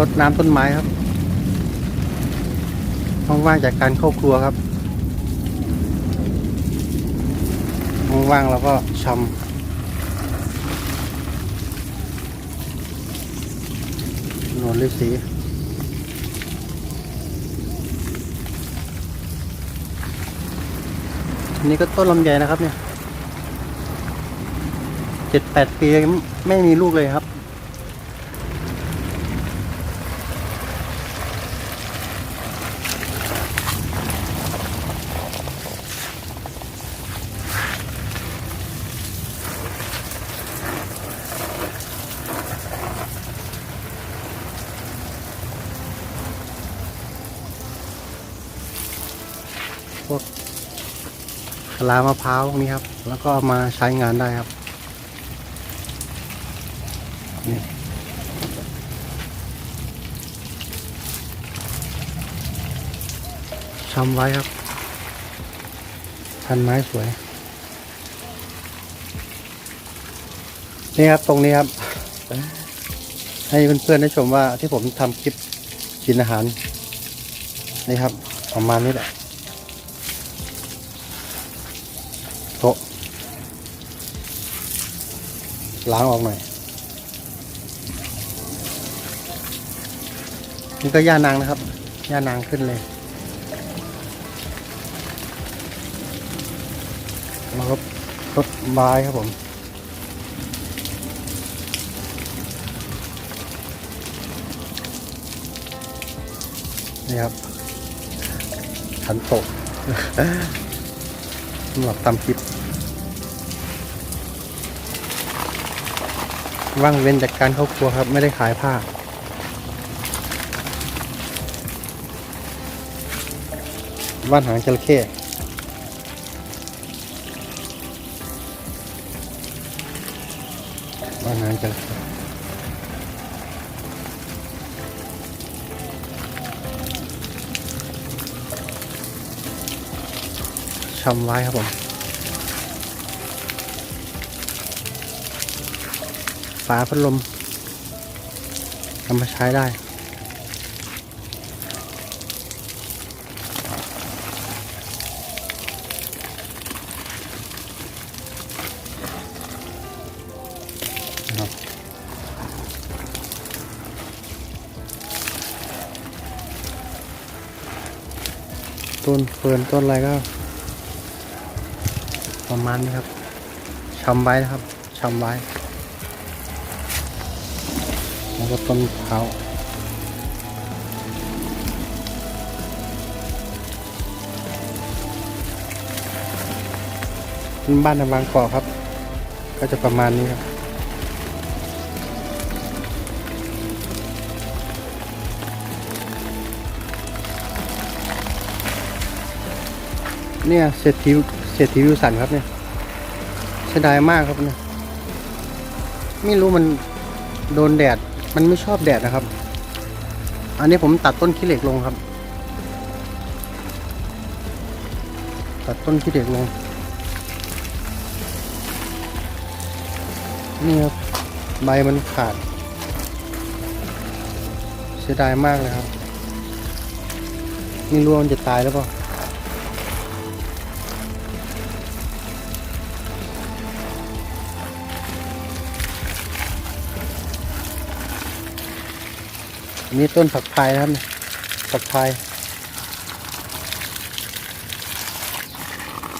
รดน้ำต้นไม้ครับว่างๆจากการเข้าครัวครับว่างๆเราก็ชำนวดฤาษีอันนี่ก็ต้นลำไยนะครับเนี่ยเจ็ดแปดปีไม่มีลูกเลยครับ วกกะลามะพร้าวพวกนี้ครับ แล้วก็มาใช้งานได้ครับนี่ชำไว้ครับ พันไม้สวย นี่ครับตรงนี้ครับ ให้เพื่อนๆได้ชมว่าที่ผมทำคลิปกินอาหาร นี่ครับ ประมาณนี้แหละ โต๊ะ ล้างออกหน่อยนี่ก็ย่านางนะครับย่านางขึ้นเลยแล้วก็รถไม้ครับผมนี่ครับขันโตกสำหรับทำคลิป ว่างเว้นจากการเข้าครัวครับ ไม่ได้ขายผ้า บ้านหางจระเข้บ้านหางจระเข้ชำไว้ครับผมาพัดลมนำมาใช้ได้ ต้นเฟิร์นต้นอะไรก็ ประมาณนี้ครับชำไว้นะครับชำไว้ แล้วก็ต้นเท้าเป็นบ้านในบางกอกครับ ก็จะประมาณนี้ครับเนี่ยเศรษฐีเศรษฐีวิวสันครับเนี่ยเสียดายมากครับเนี่ย ไม่รู้มันโดนแดด มันไม่ชอบแดดนะครับ อันนี้ผมตัดต้นขี้เหล็กลงครับ ตัดต้นขี้เหล็กลง นี่ครับ ใบมันขาด เสียดายมากเลยครับ ไม่รู้ว่ามันจะตายแล้วเปล่า อันนี้ต้นผักพายนะครับเนี่ยผักพาย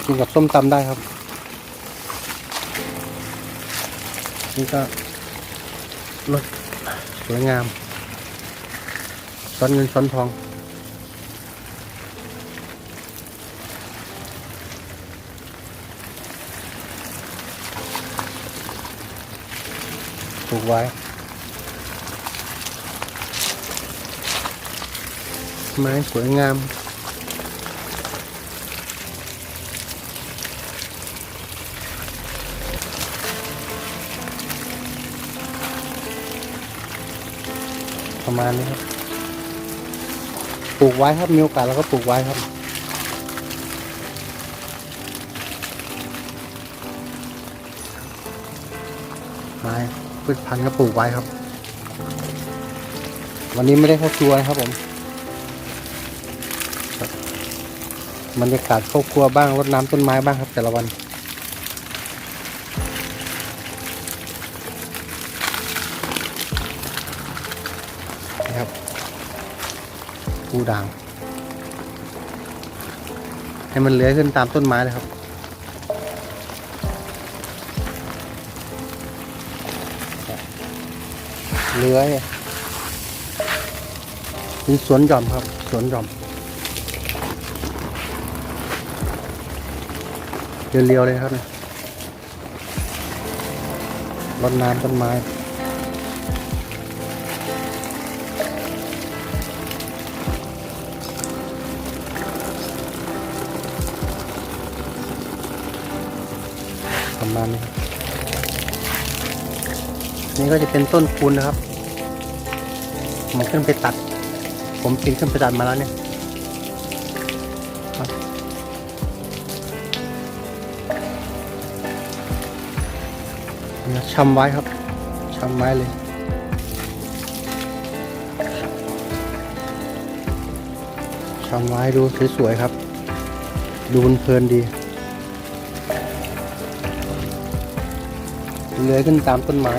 กินกับส้มตำได้ครับ นี่ก็รถสวยงามซ้อนเงินซ้อนทองปลูกไว้ ไม้สวยงามประมาณนี้ครับปลูกไว้ครับมีโอกาสเราก็ปลูกไว้ครับ ไม้พืชพันธุ์ก็ปลูกไว้ครับ วันนี้ไม่ได้เข้าครัวนะครับผม บรรยากาศเข้าครัวบ้างรดน้ำต้นไม้บ้างครับ แต่ละวันนะครับปูด่าง ให้มันเลื้อยขึ้นตามต้นไม้เลยครับเลื้อยเป็นสวนหย่อมครับ สวนหย่อม เรียวๆเลยครับเนี่ยรดน้ำต้นไม้ประมาณนี้นี่ก็จะเป็นต้นคูณนะครับ ผมขึ้นไปตัด ผมปีนขึ้นไปตัดมาแล้วเนี่ย ชำไว้ครับชำไว้เลยชำไว้ดูสวยๆครับ ดูเพลินดี เลื้อยขึ้นตามต้นไม้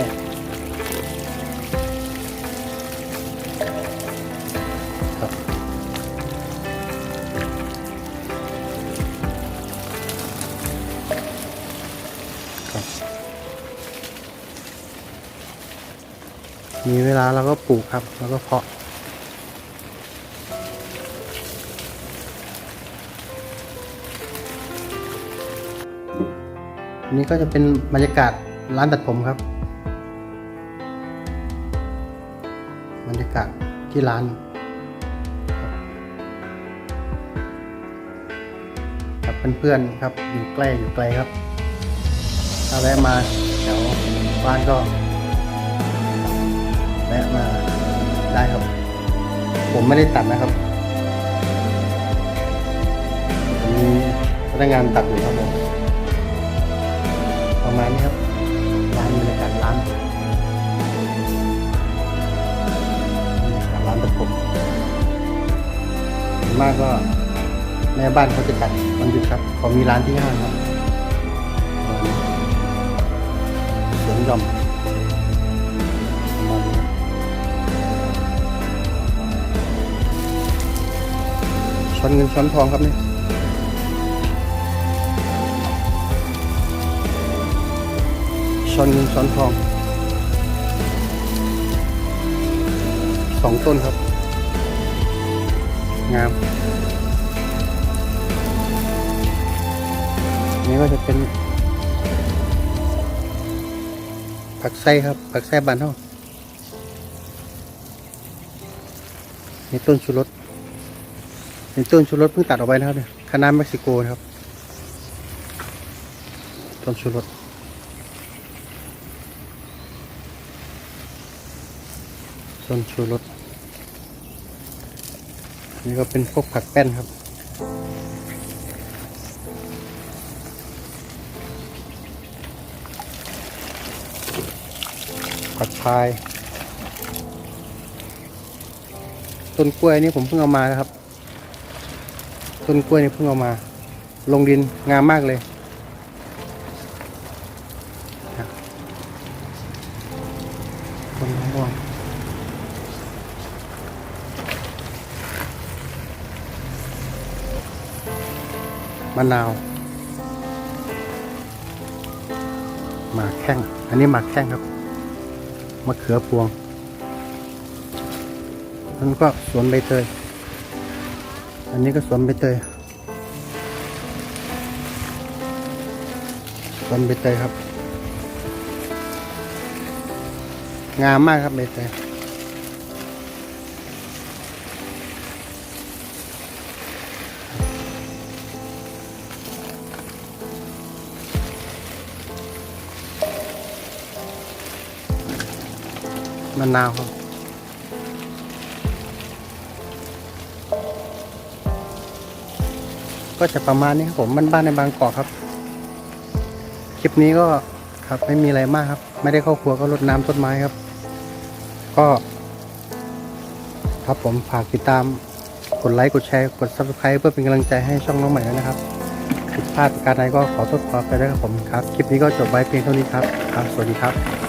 มีเวลาเราก็ปลูกครับ แล้วก็เพาะ นี่ก็จะเป็นบรรยากาศร้านตัดผมครับ บรรยากาศที่ร้านกับเพื่อนๆครับอยู่ใกล้อยู่ไกลครับ ถ้าแวะมาแถวบ้านก็ แวะมาได้ครับ ผมไม่ได้ตัดนะครับมีพนักงานตัดอยู่ครับผมประมาณนี้ครับร้านบรรยากาศร้านบรรยากาศร้านตัดผมส่วนมากก็แม่บ้านเขาจะตัดวันหยุดครับเขามีร้านที่ห้างครับสวนหย่อม ช้อนเงินช้อนทองครับเนี่ยช้อนเงินช้อนทองสองต้นครับ งาม นี่ก็จะเป็น ผักไส้ครับ ผักไส้บานเท่านี่ต้นชูรส นี่ต้นชูรสเพิ่งตัดออกไปนะครับเนี่ยคณะเม็กซิโกนะครับ ต้นชูรสต้นชูรสนี่ก็เป็นพวกผักแป้นครับผักพาย ต้นกล้วยนี่ผมเพิ่งเอามานะครับ ต้นกล้วยนี่เพิ่งเอามา ลงดินงามมากเลยต้นมะม่วงมะนาวหมากแข้ง อันนี้หมากแข้งครับมะเขือพวงอันนนก็สวนใบเตย อันนี้ก็สวนใบเตยสวนใบเตยครับ งามมากครับใบเตยมะนาวครับ ก็จะประมาณนี้ครับผมบ้านบ้านๆในบางกอกครับ คลิปนี้ก็ครับไม่มีอะไรมากครับ ไม่ได้เข้าครัวก็รดน้ำต้นไม้ครับ ก็ ครับผมฝากติดตามกดไลค์กดแชร์กด subscribe เพื่อเป็นกำลังใจให้ช่องน้องใหม่ด้วยนะครับผิดพลาดประการใดก็ขอโทษขอไปด้วยครับผมครับ คลิปนี้ก็จบไว้เพียงเท่านี้ครับครับ สวัสดีครับ